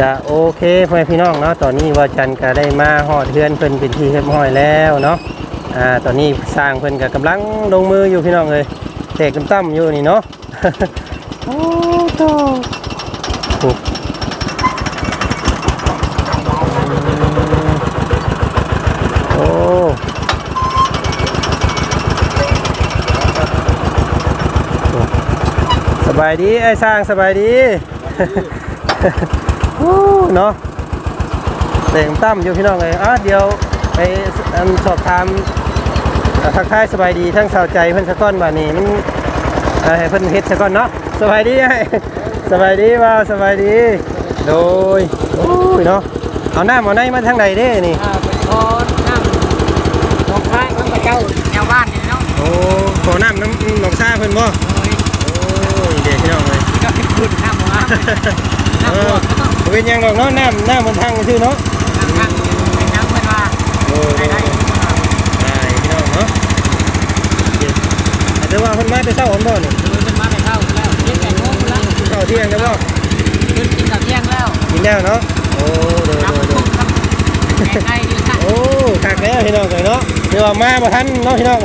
จะโอเคพ่อพี่น้องเนาะตอนนี้ว่าจันก็ได้มาฮอดเฮือนเพิ่นเป็นที่เรียบร้อยแล้วเนาะอ่าตอนนี้สร้างเพิ่นก็กำลังลงมืออยู่พี่น้องเลยเตะกันตั้มอยู่นี่เนาะโอ้โตโอ้โอ้สบายดีไอ้สร้างสบายดี เนาะเต่งตั้มอยู่พี่น้องเลยอะเดี๋ยวไปอันสอบถามอ่าทักทายสบายดีทั้งสาวใจเพิ่นสะก้อนบ่านี่มันอ่าให้เพิ่นเฮ็ดสะก้อนเนาะสบายดีไอ้สบายดีว่าสบายดี โดยโอ้ยเนาะเอาน้ำเอาในมาทางใดเด้นี่อ่าเป็นพอน้ำดอกไม้น้ำกระเจ้าแนวบ้านนี่เนาะโอ้ขอน้ำน้ำหนองซ่าเพิ่นบ่โอ้ยโอ้ยเด็กพี่น้องเลยนี่ก็เป็นคุณน้ำหัวน้ำหัวก็ต้องบ่ เป็นหยังดอกเนาะน้ำน้ำบนทางชื่อเนาะทางทางไอ้น้ำเพื่อนว่าโอ้ยได้ได้ได้พี่น้องเนาะเดี๋ยวอาจจะว่าเพิ่นมาแต่เช้าผมบ่นี่ดูเป็นมาได้เข้าแล้วเที่ยงแปดโมงแล้วเข้าเที่ยงแล้วบ่ขึ้นกินกับเที่ยงแล้วกินแล้วเนาะโอ้โดยน้ำโดยโดทุ่ยมครับแกงไก่ยืนข้างโอ้คักแล้วพี่น้องเลยเนาะเดี๋ยวว่ามาบ่ทันเนาะพี่น้อง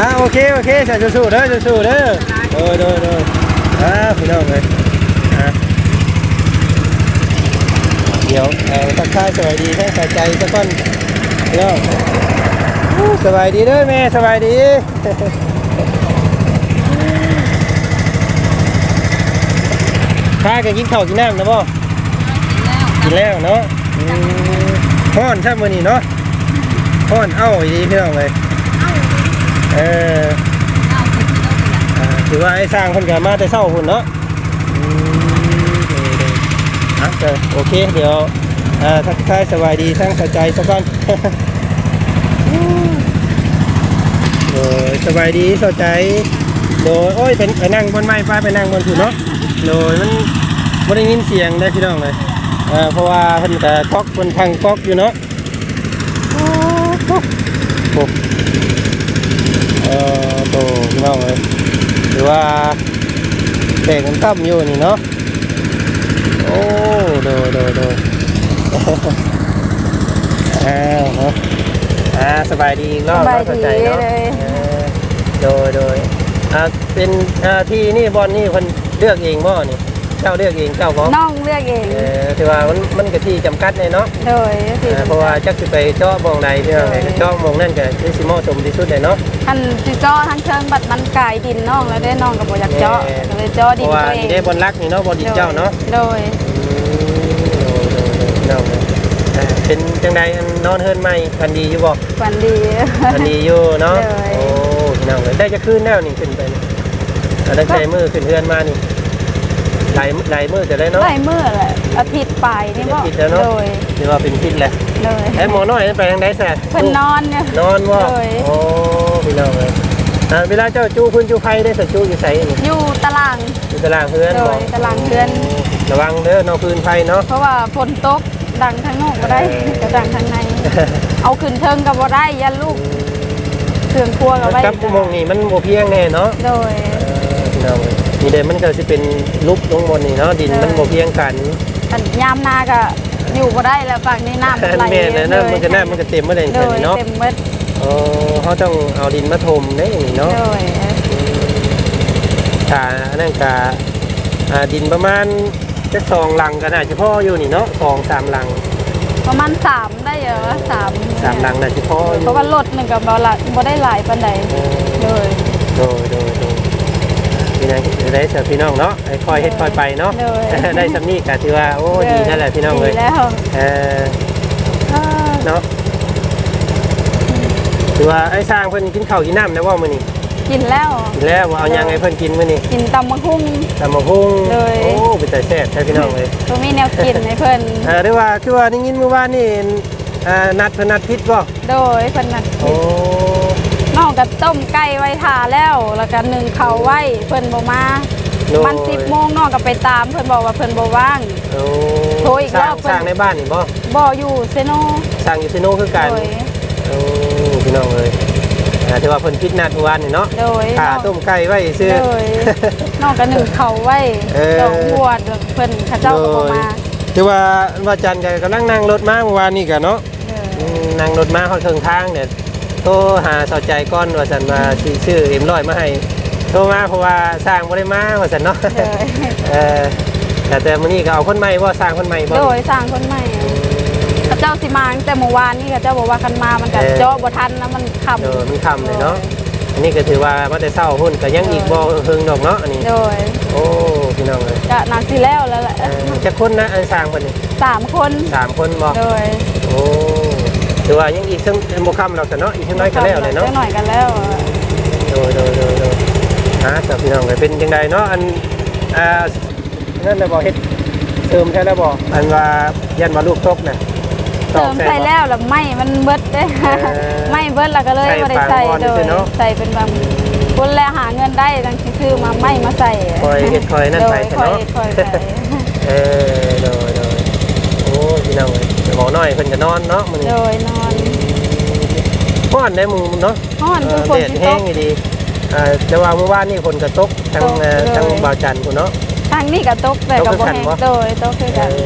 อ่าโอเคโอเคใส่สู้ๆเด้อสู้ๆเด้อโดยโดยโดยอ่าพี่น้องเลยอ่า เดี๋ยวเอ่อทักทายสวัสดีทั้งสายใจสักคนพี่น้องอู้สบายดีเด้อแม่สบายดีข้ากันกินข้าวกินน้ำนะบ่กินแล้วเนาะอืมฮ้อนใช่มื้อนี้เนาะฮ้อนเอ้าอีดีพี่น้องเลยเอออ่าถือว่าไอ้สร้างเพิ่นก็มาแต่เช้าพุ่นเนาะอืมเด้ ๆอะโอเค เดี๋ยวอ่าทักทายสวัสดีทั้งสายใจสักก่อนโดยสบายดีสใจโดยโอ้ยเป็นไปนั่งบนไม้ป้าไปนั่งบนถูเนาะโดยมันไม่ได้ยินเสียงได้พี่น้องเลยเพราะว่าเพิ่นแต่ก๊อกบนทางก๊อกอยู่เนาะโอ้โหโอ้เอ่อโตพี่น้องเลยหรือว่าเตะกันตั้มอยู่นี่เนาะโอ้ โดยโดยโดยอ้าวเนาะอ่าสบายดีอีกรอบสบายเนาะเข้ใจเนาะดีเลย เออโดยโดยอ่าเป็นอ่าที่นี่บอลนี่คนเลือกเองบ่นี่เจ้าเลือกเองเจ้าบ่น้องเลือกเอง เออถือว่ามันมันก็ที่จำกัดเลยเนาะโดยสิอ่าเพราะว่าจักสิไปเจาะมองใดพี่น้องไงก็เจาะมองนั่นก็คือสิเหมาะสมที่สุดเลยเนาะ ท่านสิเจาะทั้งเชิงบัดมันกายดินน้องแล้วได้น้องกับบ่อยากเจาะแม่ก็เลยเจาะเพดินราะว่าตัวเองนี่ได้บอลรักนี่เนาะบอลดินเจ้าเนาะ โดย อืมโดยโดยโดยพี่น้องเอ้ยอ่า เป็นจังใดอันนอนเฮิรนใหม่กันดีอยู่บ่ฝันดีอันนี้อยู่เนาะเลย โอ้พี่น้องเอ้ยได้จะขึ้นแล้วนี่ขึ้นไปนี่อ่าได้ใจมือขึ้นเฮือนมานี่ไหลไหลมือจะได้เนาะไล่มือแหละอาทิตย์ปลายนี่บ่อาทิตย์แล้วเนอะ โดยหรือว่าเป็นพิษแหละโดยไอ้หมอน้อยนั่นไปทางใดแซ่เพิ่นนอนเนี่ย นอนว่าเลย โอ้พี่น้องเลยอ่าเวลาเจ้าจูพื้นจูไฟได้สักจูอยู่ใส่นี่อยู่ตาราง อยู่ตารางเพื่อนโดยบอกตารางเพื่อน ระวังเด้อเนอพื้นไฟเนาะเพราะว่าฝนตก ดังทั้งนอกบ่ได้เออก็ดังทั้งใน เอาขึ้นเทิงก็บ่ได้ยันลูกเครื่องครัวก็ไว้กับมองนี่มันโมเพียงแน่เนาะโดยเออพี่น้องเลยนี่เด้มันก็จะเป็นลุกลงบนนี่เนาะดินเออมันโมเพียงกันอันยามนาก็อยู่บ่ได้แล้วฝั่งนี้น้ำมันไหลแม่นะนะมันก็น่ามันก็เต็มมาเลยโดยเนาะเต็มหมดโอ้เขาต้องเอาดินมาถมได้นี่เนาะโดยกาอันนั่นกาอ่าดินประมาณ จะสองหลังกันอาจจะพ่ออยู่นี่เนาะสองสามหลังประมาณสามได้เหรอสามสามหลังน่าจะพ่ออยู่เพราะว่ารถหนึ่งกับบ่ละบ่ได้หลายปานใดโอ้เลยโดยโดยโดยพี่น้องจะได้เจอพี่น้องเนาะให้ค่อยเฮ็ดค่อยไปเนาะเลยได้สำนีกะถือว่าโอ้ดีนั่นแหละพี่น้องเลยดีแล้วเออเนาะถือว่าไอ้สร้างเพิ่นกินข้าวกินน้ำนะว่ามื้อนี้ กินแล้ว กินแล้วว่าเอายังไงเพิ่นกินมื้อนี้กินตำมะฮุ่ง ตำบักหุ่งเลย โอ้เป็นแต่แซ่บใช่พี่น้องเลยตัวมีแนวกินให้เพิ่นเออหรือว่าคือว่าได้ยินเมื่อวานนี่อ่านัดเพิ่นนัดพิษบ่โดยเพิ่นน่ะโอ้น้องก็ต้มไก่ไว้ทาแล้ว แล้วก็นึ่งข้าวไว้เพิ่นบ่มาโดยมัน10โมงน้องก็ไปตามเพิ่นบอกว่าเพิ่นบ่ว่างโอ้โทรอีกสร้างรอบเพิ่นสร้างในบ้านนี่บ่บ่อยู่เซโนสร้างอยู่ซิโนคือกันโดยโอ้พี่น้องเลย อ่าถือว่าเพิ่นคิดนัดเมื่อวานนี่เนาะโดยขาต้มไก่ไว้ซื้อ โดยน้องก็หนึ่งเขาไว้เออ ดอกบัวเดี๋ยวเพิ่นเขาเจ้าก็บ่มาถือว่าว่าจันทร์ก็กำลังนั่งรถมาเมื่อวานนี่กันเนาะ เอออืมนั่งรถมาเขาเทิงทางเนี่ยโทรหาสาวใจก้อนว่าสันมาสิชื่อเอ็มร้อยมาให้โทรมาเพราะว่าสร้างบ่ได้มาว่าสันเนาะโดยเออแต่แต่มื้อนี้ก็เอาคนใหม่บ่สร้างคนใหม่บ่โดยสร้างคนใหม่เขา เจ้าสิมาตั้งแต่เมื่อวานนี่เขาเจ้าบอกว่ากันมามันก็เออเจาะบ่ทันนะมันค่ำเออมันค่ำเลยเนาะอันนี้ก็ถือว่ามาแต่เช้าหุ่นก็ยังอีกบ่เฮิงดอกเนาะอันนี้โดยโอ้พี่น้องเลยก็นาสิแล้วแล้วแหละเออจะคนนะอันสร้างเพิ่นนี่สามคนสามคนบ่โดยโอ้ถือว่ายังอีกซึ่งบ่ค่ำหรอกแต่เนาะอีกเท่าน้อยก็แล้วเลยเนาะจ้หน่อยกันแล้วโดยโดยโดยโดยฮะแต่พี่น้องก็เป็นยังไงเนาะอันอ่านั่นน่ะบ่เฮ็ดเติมใช่แล้วบ่อันว่ายันว่าลูกตกน่ะต เติอกมช่ใส่บ่แล้วแล้วไม่มันเบิดเด้เออไม่เบิดแล้วก็เลยใส่บ่ได้ใส่ปากอ่อนโดยซื่อๆเนาะใส่เป็นบางคนแลหาเงินได้ดังที่ซื้อมาไม่มาใส่คอยเฮ็ดคอยนั่นไปโดยเถอะคอยเนาะคอยไปเออโดยโดยโอ้พี่น้องเอ้ยหมอน้อยเพิ่นก็นอนเนาะมื้อนี้โดยนอนฮ้อนได้หมู่เนาะฮ้อนเอคืออฝนแดดที่แห้ตงกอยู่ดีเอ่อแต่ว่าเมื่อวานนี่ฝนก็ตกทั้งตกเอ่อเลยทั้งบ่าวจันทร์พุ่นเนาะทางนี้ก็ตกแต่ก็บ่แห้งตกคือกันบ่โดยตกคือเอกันอ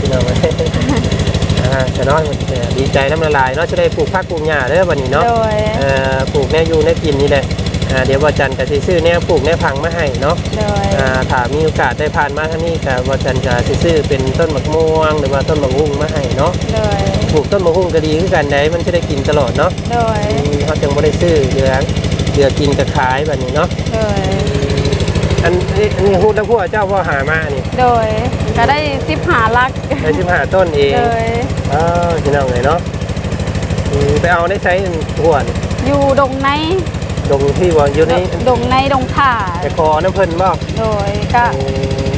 พี่น้องเอ้ยอ่าแต่น้อยมันเอ่อดีใจน้ำละลายเนาะจะได้ปลูกผักปลูกหญ้าเด้อวันนี้เนาะโดย เอ่อปลูกแนวอยู่แนวกินนี่แหละอ่าเดี๋ยวบ่าวจันทร์ก็สิซื้อแนวปลูกแนวพังมาให้เนาะโดย อ่าถ้ามีโอกาสได้ผ่านมาทางนี้ก็บ่าวจันทร์ก็สิซื้อเป็นต้นมะม่วง หรือว่าต้นมะฮุ่งมาให้เนาะโดย ปลูกต้นมะฮุ่งก็ดีคือกันได้มันจะได้กินตลอดเนาะโดย อืมเขาจังบ่ได้ซื้อเหลือเหลือกินก็ขายแบบนี้เนาะโดย อันนี้อันนี้ฮู้แล้วพวกเจ้าพ่อหามานี่ โดย ก็ได้สิบหาลักได้15ต้นเองโดยเออพี่น้องเลยเนาะอืมไปเอาได้ใช้หัวนี่อยู่ดงในดงที่ว่าอยู่ในดงในดงถ่าแต่คอน้ำเพิ่นบ่โดยก็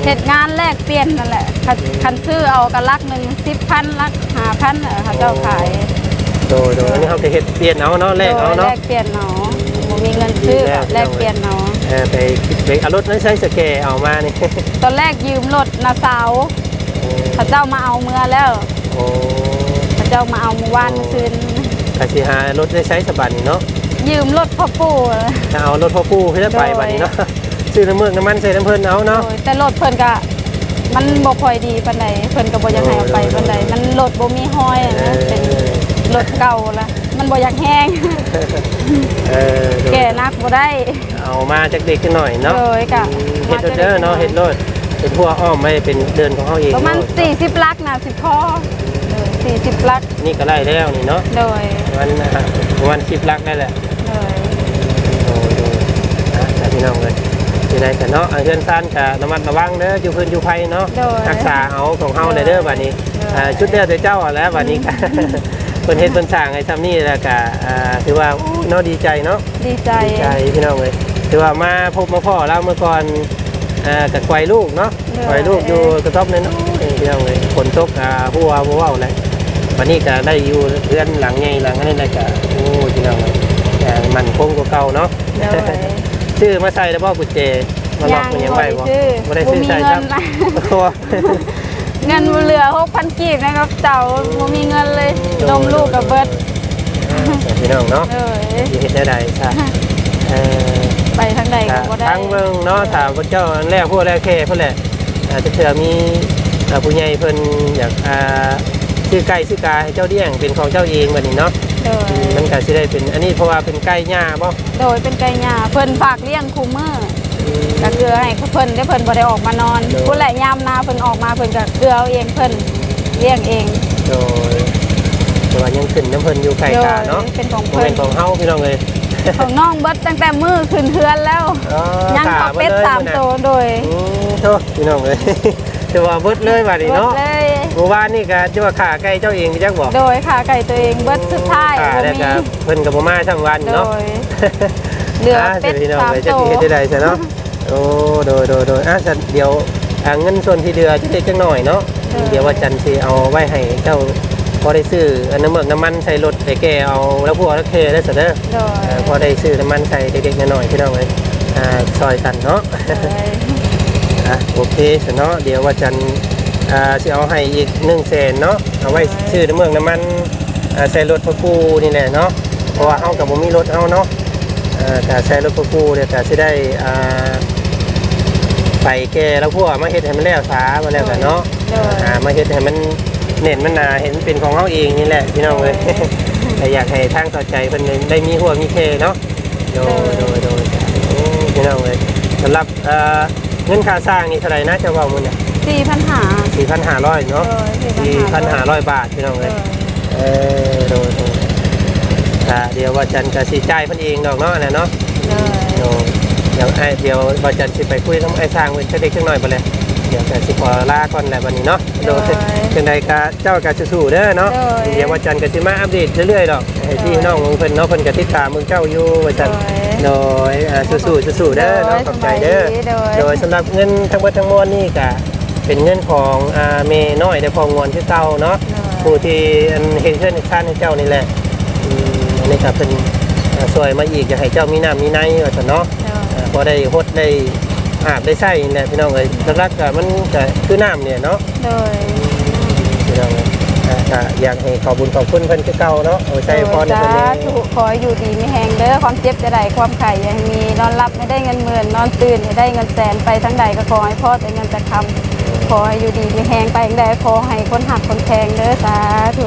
เหตุงานแลกเปลี่ยนนั่นแหละคันคันซื้อเอากันลักหนึ่งสิบพันลักหาพันเออเขาเจ้าขายโดยโดยอันนี้เขาจะเฮ็ดเปลี่ยนเอาเนาะแลกเอาโดยเนาะแลกเปลี่ยนเนาะบ่มีเงินซื้อก็แลกเปลี่ยนเนาะ เออไปไปเอารถนั้นใช้สแกเอามานี่ ตอนแรกยืมรถนาสาวเขาเจ้ามาเอาเมื่อแล้วโอ้เขาเจ้ามาเอาเมื่อวานคืนกสิหารถได้ใช้สบัดนี่เนาะยืมรถพ่อปู่ถ้าเอารถพ่อปู่ขึ้นไปบัดนี้เนาะซื้อน้ำเมือกน้ำมันใส่น้ำเพิ่นเอาเนาะโดยแต่รถเพิ่นก็มันบ่ค่อยดีปานใดเพิ่นก็บ่อยากให้เอาไปปานใดมันรถบ่มีห้อยอะนะเป็นรถเก่าละ มันบ่อยากแห้งเออโดยแก่นักบ่ได้ เอามาจากเด็กขึ้นหน่อยเนาะโดยกะ เฮ็ดเด้อเนาะเฮ็ดรถเป็นพวกอ้อมไม่เป็นเดินของเขาเองประมาณเนาะ40ลักนะสิพอเออ40ลักนี่ก็ได้แล้วนี่เนาะโดยวันนะฮะวันคลิปลักได้แหละ โดยโอ้โหอะแล้วพี่น้องเลยที่ไหนกันเนาะเอาเพื่อนสั้นกับระมัดระวังเด้ออยู่พื้นอยู่ไฟเนาะ โดย รักษาเอาของเฮาเลยเด้อบัดนี้โดยอ่าชุดเดียวแต่เจ้าเอาแล้วบัดนี้ก็เพิ่นเฮ็ดเพิ่นสร้างให้ซ้ำนี่แล้วก็อ่าถือว่าอู้เนาะดีใจเนาะดีใจ ดีใจพี่น้องเลยถือว่ามาพบมาพ่อเราเมื่อก่อนอ่ากับไกวลูกเนาะไกวลูกอยู่กระต๊อบน้อยๆพี่น้องเลยฝนตกอ่าหัวบ่เว้าเลยวันนี้ก็ได้อยู่เรือนหลังใหญ่หลังนั้นเลยก็โอ้พี่น้องเลยอ่ามันคงกว่าเก่าเนาะ โดยชื่อมาใส่แล้วบ่กุญแจมาล็อกมันยังไงบ่ซื้อบ่ได้บ่ซื้อมีใส่เงิครับนนะ โอ้ เงินบ่เหลือ6,000กีบนะครับเจ้าบ่มีเงินเลยนมลูกกับเบิดพี่น้องเนาะเอ้ยสิเฮ็ดได้ใดซะเอ่อไปทางใดก็บ่ได้ทางเบิ่งเนาะถ้าพระเจ้าอันแรกพวกแรกแค่เพิ่นแหละอาจจะเผื่อมีอ่าผู้ใหญ่เพิ่นอยากอ่าซื้อไก่ซื้อกาให้เจ้าเดี้ยงเป็นของเจ้าเองบัดนี้เนาะโดยมันก็สิได้เป็นอันนี้เพราะว่าเป็นไก่หญ้าบ่โดยเป็นไก่หญ้าเพิ่นฝากเลี้ยงคูมือ ก็เกลือให้เพิ่นได้เพิ่นบ่ได้ออกมานอนผู้แหละยามนาเพิ่นออกมาเพิ่นก็เกลือเอาเองเพิ่นเลี้ยงเอง โดยแต่ว่ายังขึ้นน้ำเพิ่นอยู่ไก่กาเนาะโดยเป็นของบ่เพิ่เป็นนของเฮาพี่น้องเลยของน้องเบิดตั้งแต่มือขึ้นเฮือนแล้วอ๋อยังขาขอเป็ดบิลยสามมื้อนั้นตัวโดยอืมโทษพี่น้องเลยจะว่าเบิดเลยบัดนี้เบิดเนาะเลยเมื่อวานนี่ก็จะว่าขาไก่เจ้าเองที่จักบอกโดยขาไก่ตัวเองเบิดสุดท้ายขาบ่แล้วมีก็เพิ่นก็บ่มาทั้งวันโดเนาะยเหลือเป็ดพี่น้องสามเลยจะตัวสิเฮ็ดได้ใช่เนาะ โอ้โดยโดยโดยอะฉันเดี๋ยวอ่าเงินส่วนที่เหลือจะได้จักหน่อยเนาะเดี๋ยวว่าจันสิเอาไว้ให้เจ้าพอได้ซื้ออันน้ำเมือกน้ำมันใส่รถไปแก่เอาแล้วพวกแล้วเคได้ซะเด้อโดยเอ่อพอได้ซื้อน้ำมันใส่เด็กๆน้อยๆพี่น้องเลยอ่าซอยกันเนาะโดยอะโอเคสเนาะเดี๋ยวว่าจันอ่าสิเอาให้อีกหนึ่งแสนเนาะเอาไว้ซื้อน้ำเมืองน้ำมันอ่าใส่รถพ่อปูนี่แหละเนาะเพราะว่าเฮากับบ่มีรถเฮาเนาะเอ่อถ้าใช้รถกูเนี่ยก็สิได้อ่า ไปแก่แล้วพวกมาเฮ็ดให้มันแล้วสามาแล้วกันเนาะโดย อ่ามาเฮ็ดให้มันเน้นมันหนาเห็นเป็นของเฮาเองนี่แหละพี่น้องเอ้ย แต่อยากให้ทางต่อใจเพิ่นได้มีหัวมีเคเนาะโดยโดยโดยโอ้พี่น้องเอ้ยสำหรับเอ่อเงินค่าสร้างนี่เท่าไหร่นะเจ้าเว้ามื้อน่ะสี่พันหา4,500เนาะโดย4,500 บาทพี่น้องโดเอ้ยยเออโดยโดยอ่าเดี๋ยวว่าจันทร์ก็สิจ่ายเพิ่นเองดอกเนาะอันนั้นเนาะโดยโดย เดี๋ยวไอ้เดี๋ยวว่าจันทร์สิไปคุยกับไอ้สร้างเพิ่นจะได้จักหน่อยบ่เลยเดี๋ยวก็สิขอลาก่อนแหละวันนี้เนาะโดยจังใดก็เจ้าก็สู้ๆเด้อเนาะเดี๋ยววันจันทร์ก็สิมาอัปเดตเรื่อยๆดอกให้พี่น้องของเพิ่นเนาะเพิ่นก็ติดตามมึงเจ้าอยู่วันจันทร์โดยอ่าสู้ๆสู้ๆเด้อเนาะขอบใจเด้อโดยโดยสำหรับเงินทั้งหมดทั้งมวลนี่ก็เป็นเงินของอ่าเมน้อยได้พองวนที่เก่าเนาะผู้ที่อันเห็นเพื่อนในชาติให้เจ้านี่แหละอืมอันนี้ก็เป็นอ่าซอยมาอีกอยากให้เจ้ามีน้ำมีในว่าซั่นเนาะอ่า พอได้ฮดได้อาบได้ใช้นี่แหละพี่น้องเอ้ยหลักๆก็มันก็คือน้ำเนี่ยเนาะโดย พี่น้องเอ้ยอ่าก็อยากให้ขอบุญขอบคุณเพิ่นคือเก่าเนาะเอาใจพรให้สาเพิ่นแน่ธุขอให้อยู่ดีมีแหงเด้อความเจ็บจะได้ความไข่ยังมีนอนรับไม่ได้เงินหมื่นนอนตื่นไม่ได้เงินแสนไปทั้งใดก็ขอให้พ่อแต่เงินจะคำขอให้อยู่ดีมีแหงไปอย่างใดขอให้คนหักคนแพงเด้อสาธุ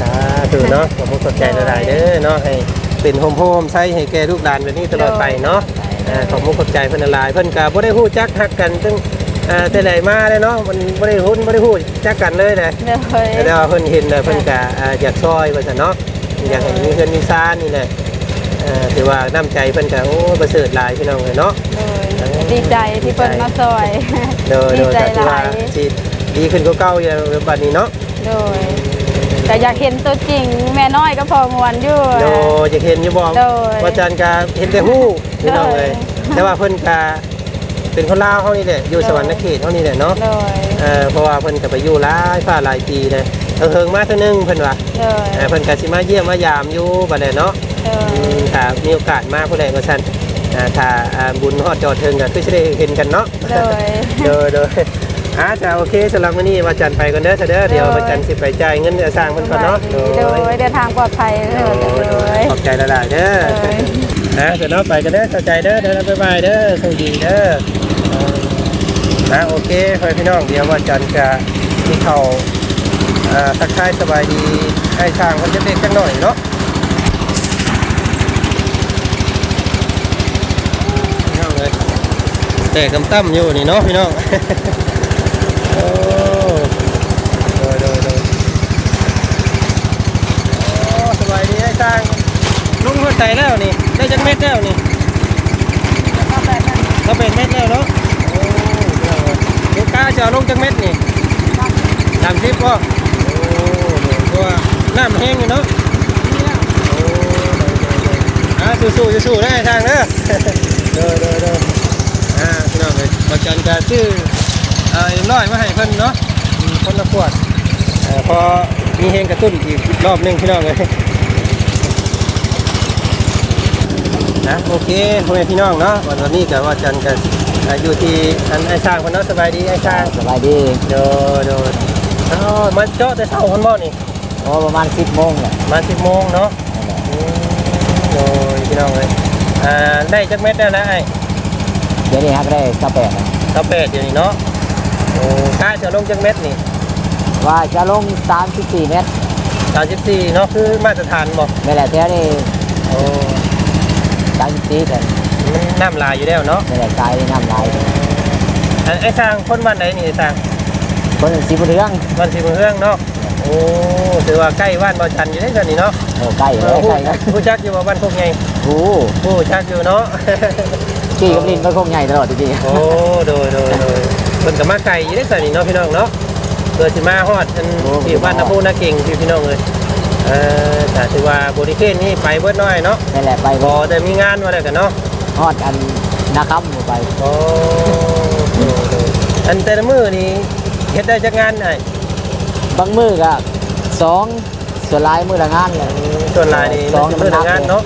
สาธุเนาะขอบคุณขอบใจหลายๆเด้อเนาะให้เป็นโฮมโฮมใช้ให้แก่ลูกหลานแบบนี้ตลอดไปเนาะ อ่าขอบมุกขอบใจเพิ่นหลายเพิ่นก็บ่ได้ฮู้จักฮักกันตั้งอ่าแต่ไหนมาเลยเนาะมันบ่ได้หุ้นบ่ได้ฮู้จักกันเลยนะโดยแต่ว่าเพิ่นเห็นแล้วเพิ่นก็อ่าอยากช่วยว่าซั่นเนาะอยากให้มีเงินมีซ่านนี่แหละเอ่อถือว่าน้ำใจเพิ่นก็โอ้ประเสริฐหลายพี่น้องเลยเนาะโดยดีใจที่เพิ่นมาซอย โดยโดยดีใจก็ถือว่าหลาย สิดีขึ้นกว่าเก่าอย่างบัดนี้เนาะ โดย แต่อยากเห็นตัวจริง แม่น้อยก็พอมวนอยู่ โดยอยากเห็นอยู่บ่โดยว่าจันก็เห็นแต่ฮู้พี่น้องเลยโดยแต่ว่าเพิ่นก็เป็นคนลาวเฮานี่แหละอยู่สวรรค์เขตเฮานี่แหละเนาะโดยเอ่อเพราะว่าเพิ่นก็ไปอยู่หลายฟ้าหลายปีเลยเออเฮิงมาเท่านึงเพิ่นว่าโดยเอ่อเพิ่นก็สิมาเยี่ยมมายามอยู่บัดนี้เนาะโดอืยมถ้ามีโอกาสมาผู้ใดก็ซั่นอ่าถ้าอ่าบุญฮอดจอดถึงก็คือสิได้เห็นกันเนาะโดยเด้อเด้อ อ่าจ้าโอเคสำหรับมื้อนี้ว่าจันไปก่อนเด้อเถอะเด้อเดี๋ยวว่าจันสิไปจ่ายเงินสร้างเพิ่นก่อนเนาะโดยเดินทางปลอดภัยเลยโดยขอบใจหลายๆเด้อโดยนะเดี๋ยวเนาะไปกันเด้อเข้าใจเด้อเด้อบ๊ายบายเด้อสวัสดีเด้อเออนะโอเคพ่อพี่น้องเดี๋ยววันจันทร์จะที่เขาอ่าทักทายสบายดีให้ช่างคนเล็กๆกันหน่อยเนาะพี่น้องเลยแต่กำตั้มอยู่นี่เนาะพี่น้อง โอ้โดยโดยโดยโอ้สบายดีให้ช่าง ได้แล้วนี่ ได้จักเม็ดแล้วนี่เราเป็นเม็ดแล้วเนาะโอ้ลูกค้าจะเอาลงจักเม็ดนี่สามสิบป่ะโอ้เดี๋ยวตัวน้ำแห้งอยู่เนาะโอ้เดี๋ยวเดี๋ยวเดี๋ยวอ่าสู้ๆสู้ๆได้ทางเด้อเด้อเด้อเด้ออ่าพี่น้องเลยประจันการชื่อเอ่อเอ็มร้อยมาให้เพิ่นเนาะคนละขวดเออพอมีเฮงกระตุ้นอีกรอบนึงพี่น้องเลย นะโอเคพ่อแม่พี่น้องเนาะวันนี้ก็ว่าจันกันอ่าอยู่ที่อันไอ้สร้างคนเนาะสบายดีไอ้สร้างสบายดีโดโดอ้าวมาเจาะแต่เช้าคนบ่นี่โอ้ประมาณสิบโมงแหละมาสิบโมงเนาะอืมโดยพี่น้องเลยอ่าได้จักเม็ดแล้วนะไอ้เดี๋ยวนี้ฮักได้กาแฟนะเก้าแปดเดี๋ยวนี้เนาะโอ้ค่าจะลงจักเม็ดนี่ว่าจะลงสามสิบสี่เมตรสามสิบสี่เนาะคือมาตรฐานบ่ไม่แหละเท่านี้โอ้สามสิบสี่แต่มันน้ำลายอยู่แล้วเนาะไม่แหละกายน้ำลายอันไอ้สร้างคนบ้านไหนนี่ไอ้สร้างคนสีบุญเรื่องบ้านสีเมืองเฮืองเนาะโอ้ถือว่าใกล้บ้านบ่อจันอยู่ได้กันนี่เนาะโอ้ใกล้เอเลอยผู้ใกล้นะผู้จักอยู่ว่าบ้านโคกใหญ่โอ้ผู้จักอยู่เนาะขี่กับลินมันคงใหญ่ตลอดจริงโอ้โดยโดยโดยเพิ่นก็มาไกลอยู่ได้สันนี่เนาะพี่น้องเนาะเกิดสิมาฮอดอันที่บ้านนาพูนาเก่งพี่พี่น้องเลย เอ่อแต่ถือว่าบริเกนนี่ไปเบิดน้อยเนาะๆนั่นแหละไปบ่แต่มีงานว่าแล้วกันเนาะฮอดอันนาคำไปโอ้โดยโดยอันแต่ละมื้อนี่เฮ็ดได้จักงานไอ้บางมือก็สองส่วนหลายมือละงานเลยส่วนหลายนี่สองมันสิมื้อละงานเนาะ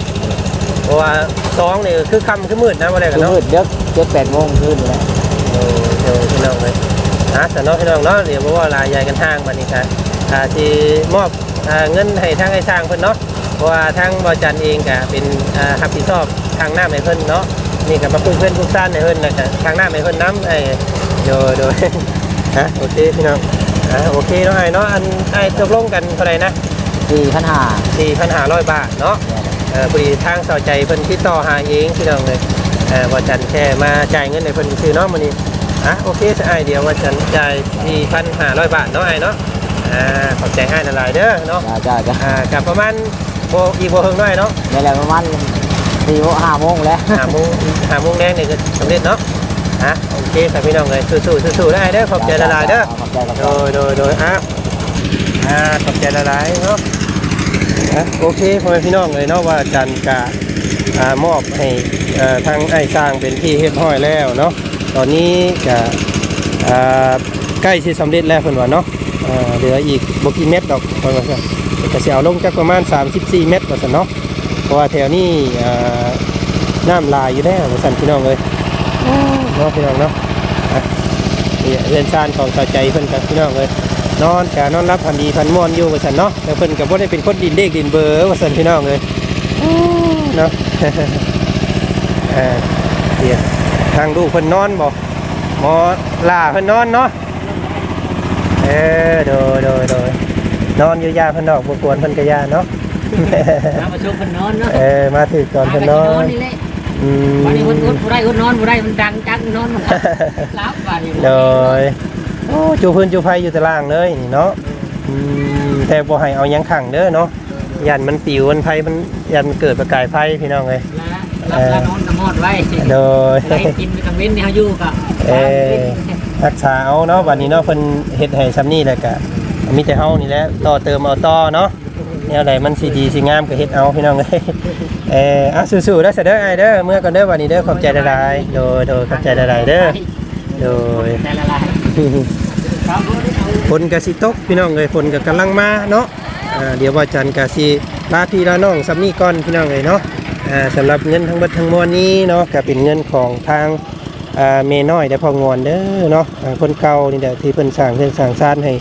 เพราะว่าสองนี่คือค่ำคือมืดนะว่าแล้วกัคืนอเนาะมืดเด็กเจ็ดแปดโมงขึ้นเลยโอ้เดี๋ยวพี่น้องเลยอะสนอพี่น้องเนาะเดี๋ยวบอกว่าลายใหญ่กันทางบันนี้ครับอ่าที่มอบอ่า เงินให้ทางไอ้สร้างเพิ่นเนาะเพราะว่าทางบริจันเองก็เป็นอ่ารับผิดชอบทางหน้าให้เพิ่นเนาะนี่ก็มาปรุงเพื่อนปรุงซ่านให้เพิ่นแล้วก็ทางหน้าให้เพิ่นน้ำไอ้โดยโดยฮะโอเคพี่น้องอ่าโอเคเนาะไอ้เนาะอันไอ้ตกลงกันเท่าไหร่นะสี่พันห้า4,500บาทเนาะเอ่อพอดีทางเสาใจเพิ่นติดต่อหาเองพี่น้องเลยเอ่อว่าจันแค่มาจ่ายเงินให้เพิ่นซื้อเนาะมื้อนี้อะโอเคสไอายเดียวว่าจันจ่าย4,500บาทเนาะไอ้เนาะ อ่าขอบใจให้หลายๆเด้อเนาะจ้าจ้าจ้าอ่ากับประมาณโบอีกโบเฮิงหน่อยเนาะนี่แหละประมาณสี่โมงห้าโมงแล้วหาโมงหาโมงแดงนี่ก็สำเร็จเนาะอะโอเคครับพี่น้องเลยสู้ๆสู้ๆได้เด้อขอบใจหลายๆเด้อขอบใจขอบใจโดยโดยโดยอะอ่าขอบใจหลายๆเนาะอะโอเคพ่อแม่พี่น้องเลยเนาะว่าจันกะอ่ามอบให้เอ่อทางไอ้สร้างเป็นที่เรียบร้อยแล้วเนาะตอนนี้จะอ่าใกล้ที่สำเร็จแล้วเพิ่นว่าเนาะอ่า เหลืออีกบ่กี่เม็ดดอกเพิ่นว่าซั่นก็สิเอาลงจักประมาณ 34 เม็ดว่าซั่นเนาะเพราะว่าแถวนี้อ่าน้ำลายอยู่แล้วว่าซั่นพี่น้องเลยเนาะพี่น้องเนาะอะนี่เรือนชานของสาวใจเพิ่นกับพี่น้องเลยนอนกะนอนรับพันดีพันม่วนอยู่ว่าซั่นเนาะแล้วเพิ่นก็บ่ได้เป็นคนดินเลขดินเบอร์ว่าซั่นพี่น้องเลยเนาะเออเดี๋ยวทางลูกเพิ่นนอนบ่หมอล่าเพิ่นนอนเนาะ เออโดยโดยโดยนอนอยู่ยาเพิ่นดอกบ่กวนเพิ่นก็ยาเนาะ มาประชุมคนนอนเนาะเออมาถึงก่อนเพิ่นนอน นี่แหละอืมวันนี้คนอุดผู้ใดคนนอนผู้ใดมันดังจังนอนมันรับวันนี้โดยโอ้จูพื้นจูไผอยู่ตารางเลยนี่เนาะอืมแต่บ่ให้เอาหยังขังเด้อเนาะยันมันปิวมันไผมันยันมันเกิดประกายไฟพี่น้องเอ้ยรับแล้วนอนน้ำมอดไว้โดย ได้กินไปกังเว้นนี่เขาอยู่กับเอ่อ รักษาเอาเนาะวันนี้เนาะเพิ่นเฮ็ดให้ซ้ำนี่แหละก็มีแต่เฮานี่แหละต่อเติมเอาต่อเนาะแนวใดมันสิดีสิงามก็เฮ็ดเอาพี่น้องเอ้ยเอออะสู้ๆเด้อเสยเด้อไอ้ายเด้อเมื่อก่อนเด้อวันนี้เด้อขอบใจหลายๆโดยโดยขอบใจหลายๆเด้อโดยแต่ละลายครับฝนก็สิตกพี่น้องเอ้ยฝนก็กำลังมาเนาะอ่าเดี๋ยวว่าจันทร์ก็สิลาพี่ลาน้องซ้ำนี่ก่อนพี่น้องเอ้ยเนาะอ่าสำหรับเงินทั้งหมดทั้งมวลนี้เนาะก็เป็นเงินของทาง อ่าเมน้อยได้พองอนเด้อเนาะอ่าคนเก่านี่แหละที่เพิ่นสร้างเพิ่นสร้างซ่านให้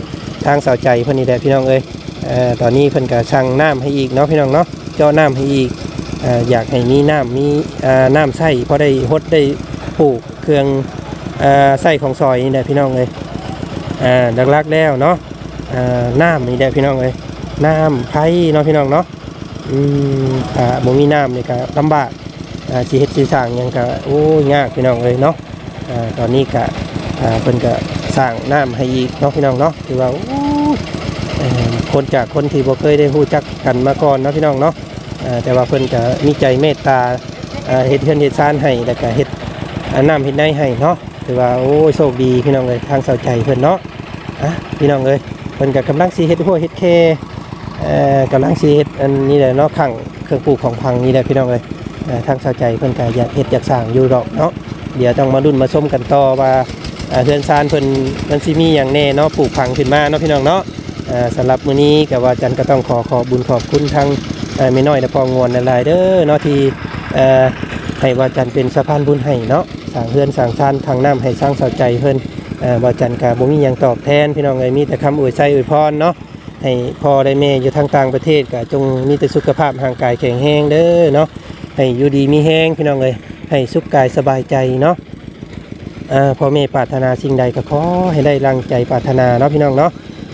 ทางสาวใจเพิ่นนี่แหละพี่น้องเอ้ยเอ่อตอนนี้เพิ่นก็สั่งน้ำให้อีกเนาะพี่น้องเนาะเจาะน้ำให้อีกอ่าอยากให้มีน้ำมีอ่าน้ำใส่พอได้ฮดได้ปลูกเครื่องอ่าใส่ของซอยนี่แหละพี่น้องเอ้ยอ่าหลักๆแล้วเนาะอ่าน้ำนี่แหละพี่น้องเอ้ยน้ำไผ่เนาะพี่น้องเนาะ อืมอ่าบ่มีน้ำนี่ก็ลำบาก สิเฮ็ดสิสร้างยังก็โอ้ยากพี่น้องเอ้ยเนาะอ่าตอนนี้ก็เพิ่นก็สร้างน้ำให้อีกเนาะพี่น้องเนาะถือว่าคนจากคนที่บ่เคยได้รู้จักกันมาก่อนเนาะพี่น้องเนาะแต่ว่าเพิ่นก็มีใจเมตตาเฮ็ดเฮือนเฮ็ดซานให้แล้วก็เฮ็ดน้ำเฮ็ดในให้เนาะถือว่าโอ้ยโชคดีพี่น้องเอ้ยทางเสาใจเพิ่นเนาะอะพี่น้องเอ้ยเพิ่นก็กำลังสิเฮ็ดหัวเฮ็ดแคกำลังสิเฮ็ดอันนี้แหละเนาะขังเครื่องปลูกของพังนี่แหละพี่น้องเอ้ย ทางเสาใจเพิ่นก็อยากเฮ็ดอยากสร้างอยู่ดอกเนาะเดี๋ยวต้องมาดุนมาชมกันต่อว่าเฮือนซานเพิ่นมันสิมีอย่างแน่เนาะปลูกพังขึ้นมาเนาะพี่น้องเนาะสำหรับมื้อนี้กับว่าจันก็ต้องขอขอบบุญขอบคุณทางเม่น้อยและพองวนหลายเด้อเนาะที่ให้ว่าจันเป็นสะพานบุญให้เนาะสร้างเฮือนสร้างซานทางน้ำให้สร้างเสาใจเพิ่นเอ่อว่าจันก็บ่มีหยังตอบแทน พี่น้องเอ้ยมีแต่คำอวยใจอวยพรเนาะให้พ่อได้แม่อยู่ทางต่างประเทศก็จงมีแต่สุขภาพร่างกายแข็งแรงเด้อเนาะ ให้อยู่ดีมีแฮงพี่น้องเอ้ยให้สุขกายสบายใจเนาะอ่าพ่อแม่ปรารถนาสิ่งใดก็ขอให้ได้รังใจปรารถนาเนาะพี่น้องเนาะ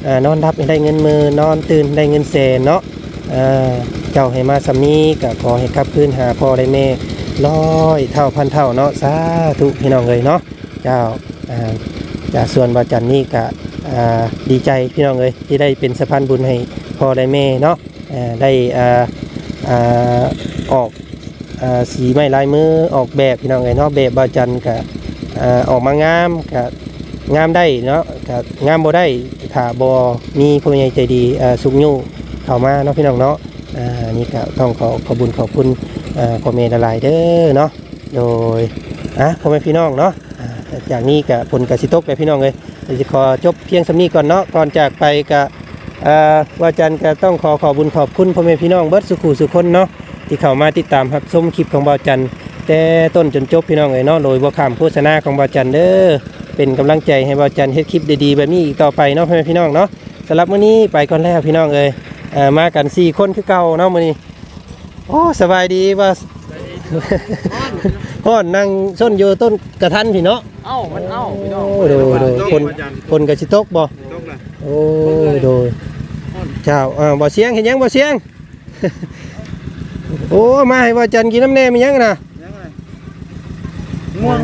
อ่านอนรับให้ได้เงินมือนอนตื่นได้เงินแสนเนาะอ่าเจ้าให้มาสำนี้ก็ขอให้กลับคืนหาพ่อได้แม่ร้อยเท่าพันเท่าเนาะสาธุพี่น้องเลยเนาะเจ้าจากส่วนบาจันนี่ก็ดีใจพี่น้องเลยที่ได้เป็นสะพานบุญให้พ่อได้แม่เนาะได้ออก สีไม้ลายมือออกแบบพี่น้องไงเนาะแบบบาจันกับอ่าอกมางามกับงามได้เนาะกับงามบ่ได้ถ้าบ่มีผู้ใหญ่ใจดีสุกยู่เข้ามาเนาะพี่น้องเนาะนี่ก็ต้องขอขอบุญขอบคุณอ่าพ่อแม่หลายเด้อเนาะโดยอะพ่อแม่พี่น้องเนาะอ่าจากนี้กับผลกะสิตกเลยพี่น้องเลยจะขอจบเพียงสำนี้ก่อนเนาะก่อนจากไปกับอ่าว่าจันก็ต้องขอขอบุญขอบคุณพ่อแม่พี่น้องเบิดสุขุสุขคนเนาะ ที่เข้ามาติดตามรับชมคลิปของบาวจันทร์แต่ต้นจนจบพี่น้องเอ๋ยเนาะโดยบ่ข้ามโฆษณาของบาวจันทร์เด้อเป็นกำลังใจให้บาวจันทร์เฮ็ดคลิปดีๆแบบนี้อีกต่อไปเนาะพ่อแม่พี่น้องเนาะสำหรับมื้อนี้ไปก่อนแล้วพี่น้องเอ๋ยเอ่อมากันสี่คนคือเก่าเนาะมื้อนี้โอ้สบายดีว่าฮ้อนนั่งส้นอยู่ต้นกระทันพี่เนาะเอ้ามันเอ้าพี่น้องโอ้โดยโดยคนคนกระชิตกบ่ตกละโอ้ยโดยเจ้าอ่าบ่เสียงเห็นยังบ่เสียง โอ้มาให้ว่าจันกินน้ำแน่มียังนะยังไงม่วง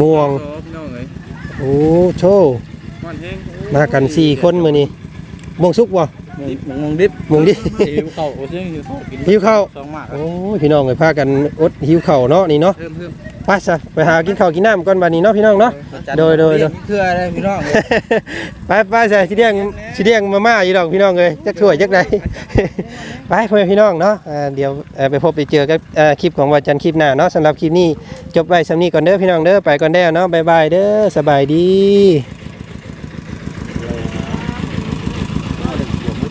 ม่วงพี่น้องเอ้ยโอ้โชว์มันแห้งมากันสี่คนมื้อนี้ม่วงสุกบ่ดิบ มงดิบม่วงดิหิวข้าวโอ้ซึ่งหิวข้าวกินหิวข้าวสองมากโอ้ยพี่น้องเอ้ยพากันอดหิวข้าวเนาะนี่เนาะเพิ่มเพิ่มไปซะไปหากินข้าวกินน้ำก่อนบัดนี้เนาะพี่น้องเนาะโดยโดยโดยเพื่ออะไรพี่น้องไปไปใส่สิเดียงสิเดียงมาม่าอยู่ดอกพี่น้องเลยจักถ้วยจักใดไปพ่อแม่พี่น้องเนาะอ่าเดี๋ยวเอ่อไปพบไปเจอกับเอ่อคลิปของวันจันทร์คลิปหน้าเนาะสำหรับคลิปนี้จบไว้สำนี้ก่อนเด้อพี่น้องเด้อไปก่อนแล้วเนาะบ๊ายบายเด้อสบายดี